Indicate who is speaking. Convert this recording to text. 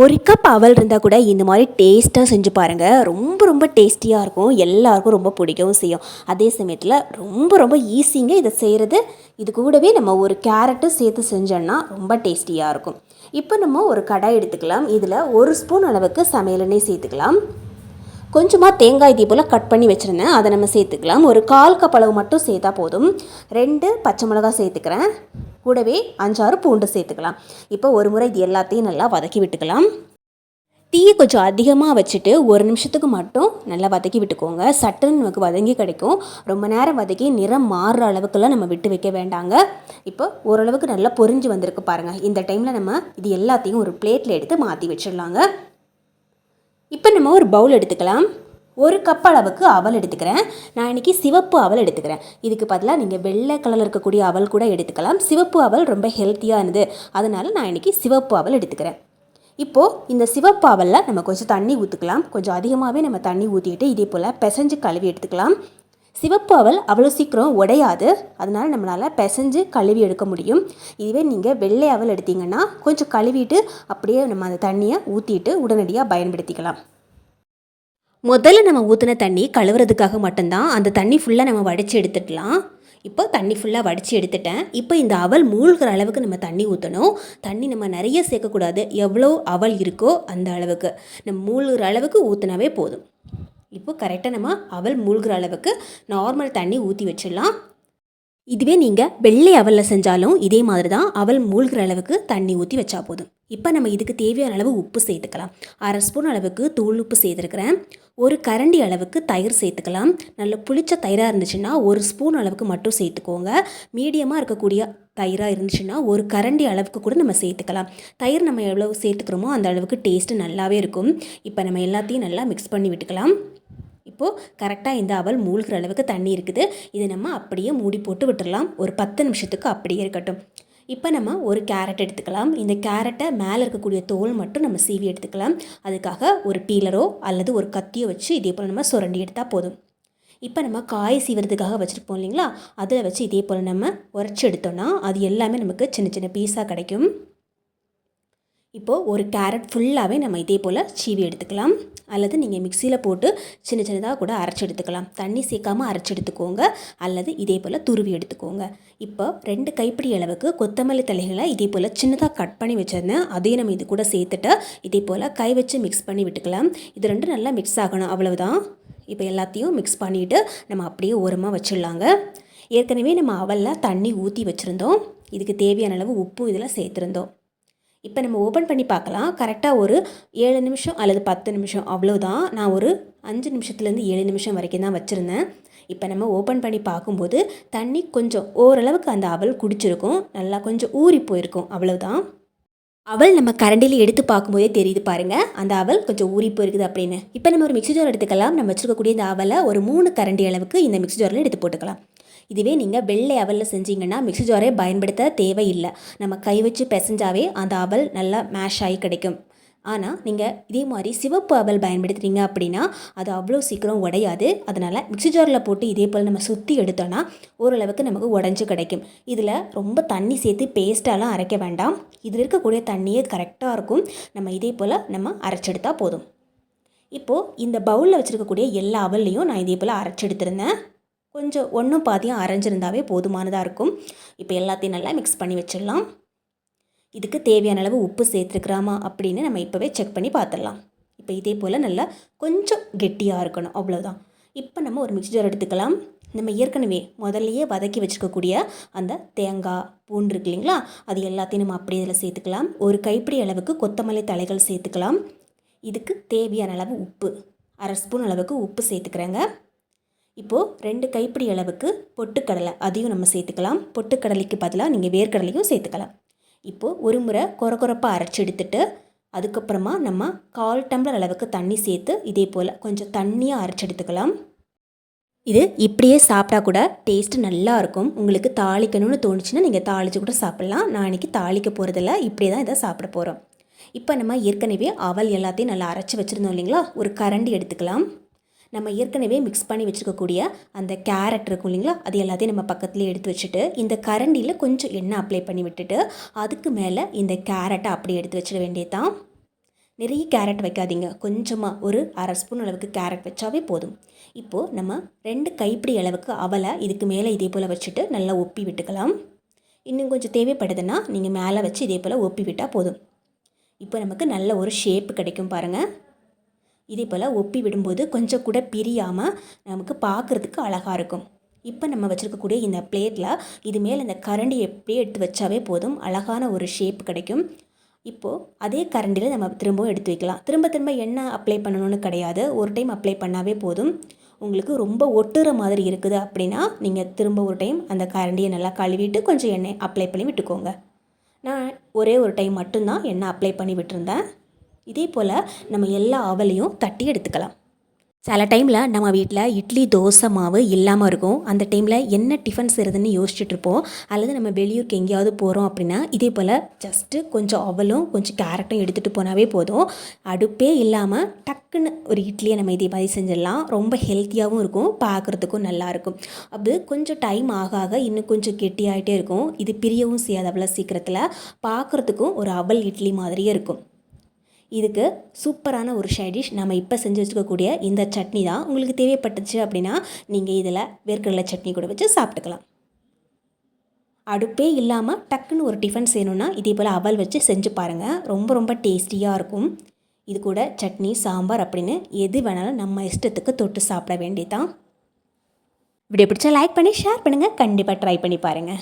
Speaker 1: ஒரு கப் அவல் இருந்தால் கூட இந்த மாதிரி டேஸ்ட்டாக செஞ்சு பாருங்கள் ரொம்ப ரொம்ப டேஸ்டியாக இருக்கும். எல்லாருக்கும் ரொம்ப பிடிக்கவும் செய்யும். அதே சமயத்தில் ரொம்ப ரொம்ப ஈஸிங்க இதை செய்கிறது இது கூடவே நம்ம ஒரு கேரட்டும் சேர்த்து செஞ்சோன்னா ரொம்ப டேஸ்டியாக இருக்கும். இப்போ நம்ம ஒரு கடாய் எடுத்துக்கலாம். இதில் ஒரு ஸ்பூன் அளவுக்கு சமையலெண்ணெய் சேர்த்துக்கலாம். கொஞ்சமாக தேங்காய் இதே போல் கட் பண்ணி வச்சுருந்தேன். அதை நம்ம சேர்த்துக்கலாம். ஒரு கால் கப் அளவு மட்டும் சேர்த்தா போதும். ரெண்டு பச்சை மிளகாய் சேர்த்துக்கிறேன். கூடவே அஞ்சாறு பூண்டு சேர்த்துக்கலாம். இப்போ ஒரு முறை இது எல்லாத்தையும் நல்லா வதக்கி விட்டுக்கலாம். தீயை கொஞ்சம் அதிகமாக வச்சுட்டு ஒரு நிமிஷத்துக்கு மட்டும் நல்லா வதக்கி விட்டுக்கோங்க. சட்டுன்னு நமக்கு வதங்கி கிடைக்கும். ரொம்ப நேரம் வதக்கி நிறம் மாறுற அளவுக்குலாம் நம்ம விட்டு வைக்க வேண்டாங்க. இப்போ ஓரளவுக்கு நல்லா பொறிஞ்சு வந்திருக்கு பாருங்கள் இந்த டைமில் நம்ம இது எல்லாத்தையும் ஒரு பிளேட்டில் எடுத்து மாற்றி வச்சிடலாங்க. இப்போ நம்ம ஒரு பவுல் எடுத்துக்கலாம். ஒரு கப் அளவுக்கு அவல் எடுத்துக்கிறேன். நான் இன்றைக்கி சிவப்பு அவல் எடுத்துக்கிறேன். இதுக்கு பதிலாக நீங்கள் வெள்ளை கலரில் இருக்கக்கூடிய அவல் கூட எடுத்துக்கலாம். சிவப்பு அவல் ரொம்ப ஹெல்த்தியானது அதனால் நான் இன்றைக்கி சிவப்பு அவல் எடுத்துக்கிறேன். இப்போது இந்த சிவப்பு அவலில் நம்ம கொஞ்சம் தண்ணி ஊற்றிக்கலாம் கொஞ்சம் அதிகமாகவே நம்ம தண்ணி ஊற்றிட்டு இதே போல் பிசைஞ்சு கழுவி எடுத்துக்கலாம். சிவப்பு அவல் அவ்வளோ சீக்கிரம் உடையாது. அதனால் நம்மளால் பிசைஞ்சு கழுவி எடுக்க முடியும். இதுவே நீங்கள் வெள்ளை அவல் எடுத்தீங்கன்னா கொஞ்சம் கழுவிட்டு அப்படியே நம்ம அந்த தண்ணியை ஊற்றிட்டு உடனடியாக பயன்படுத்திக்கலாம். முதல்ல நம்ம ஊற்றின தண்ணி கழுவுறதுக்காக மட்டும்தான் அந்த தண்ணி ஃபுல்லாக நம்ம வடித்து எடுத்துடலாம் இப்போ தண்ணி ஃபுல்லாக வடித்து எடுத்துட்டேன். இப்போ இந்த அவல் மூழ்கிற அளவுக்கு நம்ம தண்ணி ஊற்றணும் தண்ணி நம்ம நிறைய சேர்க்கக்கூடாது. எவ்வளோ அவல் இருக்கோ அந்த அளவுக்கு. நம்ம மூழ்கிற அளவுக்கு ஊற்றினாவே போதும். இப்போ கரெக்டாக நம்ம அவல் மூழ்கிற அளவுக்கு நார்மல் தண்ணி ஊற்றி வச்சிடலாம். இதுவே நீங்கள் வெள்ளை அவலில் செஞ்சாலும் இதே மாதிரி தான் அவல் மூழ்கிற அளவுக்கு தண்ணி ஊற்றி வச்சா போதும். இப்போ நம்ம இதுக்கு தேவையான அளவு உப்பு சேர்த்துக்கலாம். அரை ஸ்பூன் அளவுக்கு தூள் உப்பு சேர்த்துருக்குறேன். ஒரு கரண்டி அளவுக்கு தயிர் சேர்த்துக்கலாம். நல்ல புளிச்ச தயிராக இருந்துச்சுன்னா ஒரு ஸ்பூன் அளவுக்கு மட்டும் சேர்த்துக்கோங்க. மீடியமாக இருக்கக்கூடிய தயிராக இருந்துச்சுன்னா ஒரு கரண்டி அளவுக்கு கூட நம்ம சேர்த்துக்கலாம். தயிர் நம்ம எவ்வளோ சேர்த்துக்கிறோமோ அந்த அளவுக்கு டேஸ்ட்டு நல்லாவே இருக்கும். இப்போ நம்ம எல்லாத்தையும் நல்லா மிக்ஸ் பண்ணி விட்டுக்கலாம். இப்போது கரெக்டாக இந்த அவல் மூழ்கிற அளவுக்கு தண்ணி இருக்குது. இதை நம்ம அப்படியே மூடி போட்டு விட்டுடலாம் ஒரு பத்து நிமிஷத்துக்கு அப்படியே இருக்கட்டும். இப்போ நம்ம ஒரு கேரட் எடுத்துக்கலாம். இந்த கேரட்டை மேலே இருக்கக்கூடிய தோல் மட்டும் நம்ம சீவி எடுத்துக்கலாம். அதுக்காக ஒரு பீலரோ அல்லது ஒரு கத்தியோ வச்சு இதே போல் நம்ம சுரண்டி எடுத்தால் போதும். இப்போ நம்ம காய் சீவுறதுக்காக வச்சுருப்போம் இல்லைங்களா? அதில் வச்சு இதே போல் நம்ம உரைச்சி எடுத்தோன்னா அது எல்லாமே நமக்கு சின்ன சின்ன பீஸாக கிடைக்கும். இப்போது ஒரு கேரட் ஃபுல்லாகவே நம்ம இதே போல் சீவி எடுத்துக்கலாம். அல்லது நீங்கள் மிக்சியில் போட்டு சின்ன சின்னதாக கூட அரைச்சி எடுத்துக்கலாம். தண்ணி சேர்க்காமல் அரைச்சி எடுத்துக்கோங்க. அல்லது இதே போல் துருவி எடுத்துக்கோங்க. இப்போ ரெண்டு கைப்பிடி அளவுக்கு கொத்தமல்லி தலைகளை இதே போல் சின்னதாக கட் பண்ணி வச்சுருந்தேன். அதையும் நம்ம இது கூட சேர்த்துட்டு இதே போல் கை வச்சு மிக்ஸ் பண்ணி விட்டுக்கலாம். இது ரெண்டும் நல்லா மிக்ஸ் ஆகணும். அவ்வளவுதான். இப்போ எல்லாத்தையும் மிக்ஸ் பண்ணிவிட்டு நம்ம அப்படியே ஓரமாக வச்சிடலாங்க. ஏற்கனவே நம்ம அவலில் தண்ணி ஊற்றி வச்சுருந்தோம். இதுக்கு தேவையான அளவு உப்பும் இதில் சேர்த்துருந்தோம். இப்போ நம்ம ஓப்பன் பண்ணி பார்க்கலாம். கரெக்டாக ஒரு ஏழு நிமிஷம் அல்லது பத்து நிமிஷம் அவ்வளோதான் நான் ஒரு அஞ்சு நிமிஷத்துலேருந்து ஏழு நிமிஷம் வரைக்கும் தான் வச்சுருந்தேன். இப்போ நம்ம ஓப்பன் பண்ணி பார்க்கும்போது தண்ணி கொஞ்சம் ஓரளவுக்கு அந்த அவல் குடிச்சிருக்கும். நல்லா கொஞ்சம் ஊறி போயிருக்கும். அவ்வளோதான் அவல் நம்ம கரண்டியில் எடுத்து பார்க்கும்போதே தெரியுது பாருங்கள் அந்த அவல் கொஞ்சம் ஊறி போயிருக்குது அப்படின்னு. இப்போ நம்ம ஒரு மிக்ஸி ஜார் எடுத்துக்கலாம். நம்ம வச்சுருக்கக்கூடிய இந்த அவலை ஒரு மூணு கரண்டி அளவுக்கு இந்த மிக்ஸி ஜாரில் எடுத்து போட்டுக்கலாம். இதுவே நீங்கள் வெள்ளை அவலில் செஞ்சீங்கன்னா மிக்ஸி ஜாரே பயன்படுத்த தேவையில்லை. நம்ம கை வச்சு பிசைஞ்சாவே அந்த அவல் நல்லா மேஷ் ஆகி கிடைக்கும். ஆனால் நீங்கள் இதே மாதிரி சிவப்பு அவல் பயன்படுத்துறீங்க அப்படின்னா அது அவ்வளோ சீக்கிரம் உடையாது. அதனால் மிக்ஸி ஜாரில் போட்டு இதே போல் நம்ம சுற்றி எடுத்தோன்னா ஓரளவுக்கு நமக்கு உடஞ்சி கிடைக்கும். இதில் ரொம்ப தண்ணி சேர்த்து பேஸ்ட்டாலாம் அரைக்க வேண்டாம். இதில் இருக்கக்கூடிய தண்ணியே கரெக்டாக இருக்கும். நம்ம இதே போல் நம்ம அரைச்செடுத்தால் போதும். இப்போது இந்த பவுலில் வச்சுருக்கக்கூடிய எல்லா அவல்லையும் நான் இதே போல் அரைச்செடுத்துருந்தேன். கொஞ்சம் ஒன்றும் பாதியும் அரைஞ்சிருந்தாவே போதுமானதாக இருக்கும். இப்போ எல்லாத்தையும் நல்லா மிக்ஸ் பண்ணி வச்சிடலாம். இதுக்கு தேவையான அளவு உப்பு சேர்த்துருக்குறாமா அப்படின்னு நம்ம இப்போவே செக் பண்ணி பார்த்துடலாம் இப்போ இதே போல் நல்லா கொஞ்சம் கெட்டியாக இருக்கணும் அவ்வளோதான் இப்போ நம்ம ஒரு மிக்சர் எடுத்துக்கலாம். நம்ம ஏற்கனவே முதல்லையே வதக்கி வச்சுருக்கக்கூடிய அந்த தேங்காய் பூண்டு இருக்கு இல்லைங்களா? அது எல்லாத்தையும் நம்ம அப்படியே இதில் சேர்த்துக்கலாம். ஒரு கைப்பிடி அளவுக்கு கொத்தமல்லி தலைகள் சேர்த்துக்கலாம். இதுக்கு தேவையான அளவு உப்பு. அரை ஸ்பூன் அளவுக்கு உப்பு சேர்த்துக்கிறேங்க. இப்போது ரெண்டு கைப்பிடி அளவுக்கு பொட்டுக்கடலை அதையும் நம்ம சேர்த்துக்கலாம். பொட்டுக்கடலைக்கு பதிலாக நீங்கள் வேர்க்கடலையும் சேர்த்துக்கலாம். இப்போது ஒரு முறை கொர கொரப்பாக அரைச்சி எடுத்துட்டு அதுக்கப்புறமா நம்ம கால் டம்ளர் அளவுக்கு தண்ணி சேர்த்து இதே போல் கொஞ்சம் தண்ணியாக அரைச்சி எடுத்துக்கலாம். இது இப்படியே சாப்பிட்டா கூட டேஸ்ட்டு நல்லா இருக்கும். உங்களுக்கு தாளிக்கணும்னு தோணுச்சுன்னா நீங்கள் தாளித்து கூட சாப்பிட்லாம். நான் இன்றைக்கி தாளிக்க போகிறதில்ல இப்படியே தான் இதை சாப்பிட போகிறோம் இப்போ நம்ம ஏற்கனவே அவல் எல்லாத்தையும் நல்லா அரைச்சி வச்சுருந்தோம் இல்லைங்களா? ஒரு கரண்டி எடுத்துக்கலாம். நம்ம ஏற்கனவே மிக்ஸ் பண்ணி வச்சுருக்கக்கூடிய அந்த கேரட் இருக்கும் இல்லைங்களா? அது எல்லாத்தையும் நம்ம பக்கத்துலேயே எடுத்து வச்சுட்டு இந்த கரண்டியில் கொஞ்சம் எண்ணெய் அப்ளை பண்ணி விட்டுட்டு அதுக்கு மேலே இந்த கேரட்டை அப்படியே எடுத்து வச்சிட வேண்டியதான் நிறைய கேரட் வைக்காதீங்க. கொஞ்சமாக ஒரு அரை ஸ்பூன் அளவுக்கு கேரட் வச்சாவே போதும். இப்போது நம்ம ரெண்டு கைப்பிடி அளவுக்கு அவலை இதுக்கு மேலே இதே போல் வச்சுட்டு நல்லா ஒப்பி விட்டுக்கலாம். இன்னும் கொஞ்சம் தேவைப்படுதுன்னா நீங்கள் மேலே வச்சு இதே போல் ஒப்பி விட்டால் போதும். இப்போ நமக்கு நல்ல ஒரு ஷேப் கிடைக்கும் பாருங்கள் இதே போல் ஒப்பி விடும்போது கொஞ்சம் கூட பிரியாமல் நமக்கு பார்க்குறதுக்கு அழகாக இருக்கும். இப்போ நம்ம வச்சுருக்கக்கூடிய இந்த பிளேட்டில் இது மேலே இந்த கரண்டி எப்படியே எடுத்து வச்சாவே போதும். அழகான ஒரு ஷேப் கிடைக்கும். இப்போது அதே கரண்டியில் நம்ம திரும்பவும் எடுத்து வைக்கலாம். திரும்ப திரும்ப என்ன அப்ளை பண்ணணும்னு கிடையாது. ஒரு டைம் அப்ளை பண்ணாவே போதும். உங்களுக்கு ரொம்ப ஒட்டுற மாதிரி இருக்குது அப்படின்னா நீங்கள் திரும்ப ஒரு டைம் அந்த கரண்டியை நல்லா கழுவிட்டு கொஞ்சம் எண்ணெய் அப்ளை பண்ணி விட்டுக்கோங்க. நான் ஒரே ஒரு டைம் மட்டும்தான் எண்ணெய் அப்ளை பண்ணி விட்டுருந்தேன். இதே போல் நம்ம எல்லா அவலையும் தட்டி எடுத்துக்கலாம். சில டைமில் நம்ம வீட்டில் இட்லி தோசை மாவு இல்லாமல் இருக்கும். அந்த டைமில் என்ன டிஃபன் செய்கிறதுன்னு யோசிச்சுட்ருப்போம் அல்லது நம்ம வெளியூருக்கு எங்கேயாவது போகிறோம் அப்படின்னா இதே போல் ஜஸ்ட்டு கொஞ்சம் அவலும் கொஞ்சம் கேரட்டும் எடுத்துகிட்டு போனாவே போதும். அடுப்பே இல்லாமல் டக்குன்னு ஒரு இட்லியை நம்ம இதே மாதிரி செஞ்சிடலாம். ரொம்ப ஹெல்த்தியாகவும் இருக்கும். பார்க்குறதுக்கும் நல்லாயிருக்கும் அது கொஞ்சம் டைம் ஆக ஆக இன்னும் கொஞ்சம் கெட்டியாகிட்டே இருக்கும். இது பிரியவும் செய்யாது அவ்வளோ சீக்கிரத்தில் பார்க்குறதுக்கும் ஒரு அவல் இட்லி மாதிரியே இருக்கும். இதுக்கு சூப்பரான ஒரு ஷைடிஷ் நம்ம இப்போ செஞ்சு வச்சுக்கக்கூடிய இந்த சட்னி தான் உங்களுக்கு தேவைப்பட்டுச்சு அப்படின்னா நீங்கள் இதில் வேர்க்கடலை சட்னி கூட வச்சு சாப்பிட்டுக்கலாம். அடுப்பே இல்லாமல் டக்குன்னு ஒரு டிஃபன் செய்யணுன்னா இதே போல் அவல் வச்சு செஞ்சு பாருங்கள் ரொம்ப ரொம்ப டேஸ்டியாக இருக்கும். இது கூட சட்னி சாம்பார் அப்படின்னு எது வேணாலும் நம்ம இஷ்டத்துக்கு தொட்டு சாப்பிட வேண்டியதான் வீடியோ பிடிச்சா லைக் பண்ணி ஷேர் பண்ணுங்கள் கண்டிப்பாக ட்ரை பண்ணி பாருங்கள்